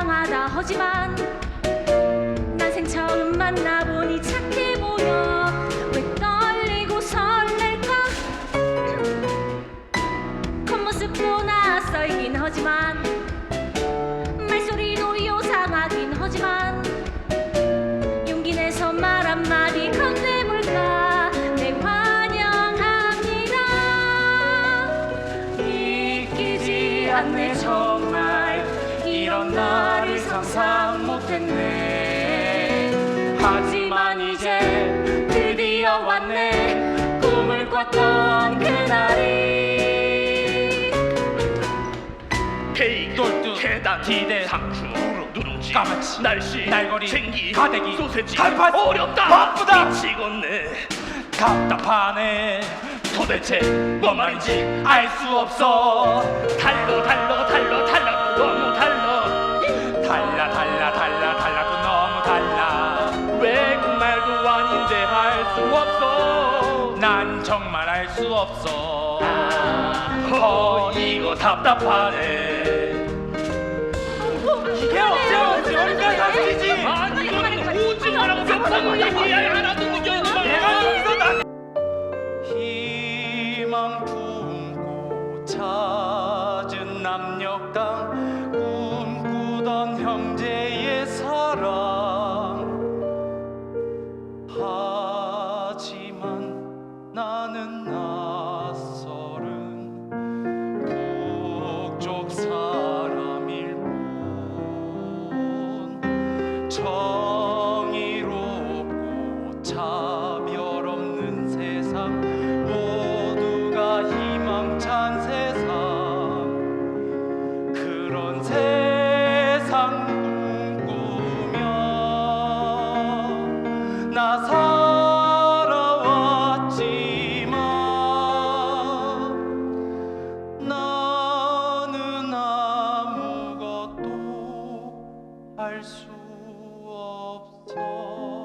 하지만 난 생 처음 만나보니 착해 보여. 왜 떨리고 설렐까? 겉모습도 낯설긴 하지만 말소리도 요상하긴 하지만 용기 내서 말 한마디 건네볼까? 네 환영합니다. 믿기지 않네 정말. 이런 날을 상상 못했네 하지만 이제 드디어 왔네 꿈을 꿨던 그날이 케이크, 똘뚜, 계단, 기대, 상추, 누룽, 누룽지, 까마치, 날씨, 날거리, 생기, 가대기, 소세지, 달팥, 어렵다, 바쁘다. 미치겠네. 답답하네 도대체 뭔 말인지 알 수 없어. 달러, 달러, 달러, 달러, 정말 알 수 없어 어, 이거 답답하네. 이게 어째 얼마나 사실이지 아니, 이거는 오징어라고 몇 얘기야. 하나도 느껴지지 말고. 내가 여기서 나 희망 품고 찾은 남녘땅 하 없어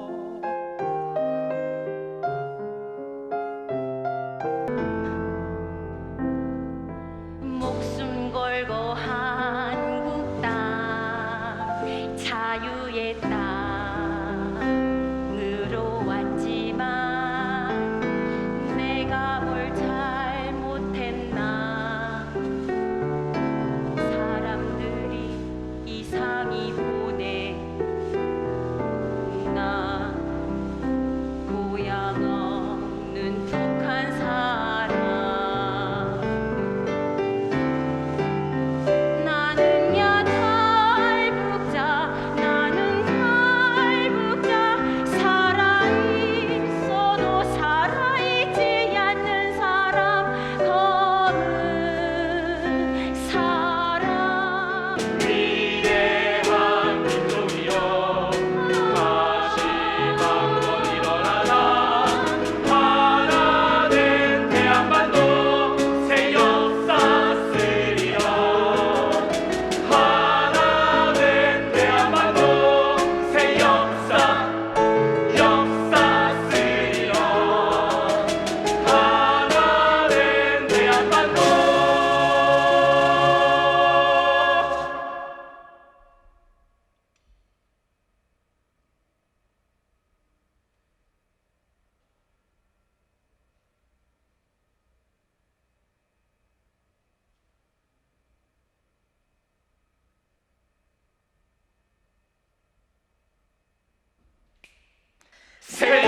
せー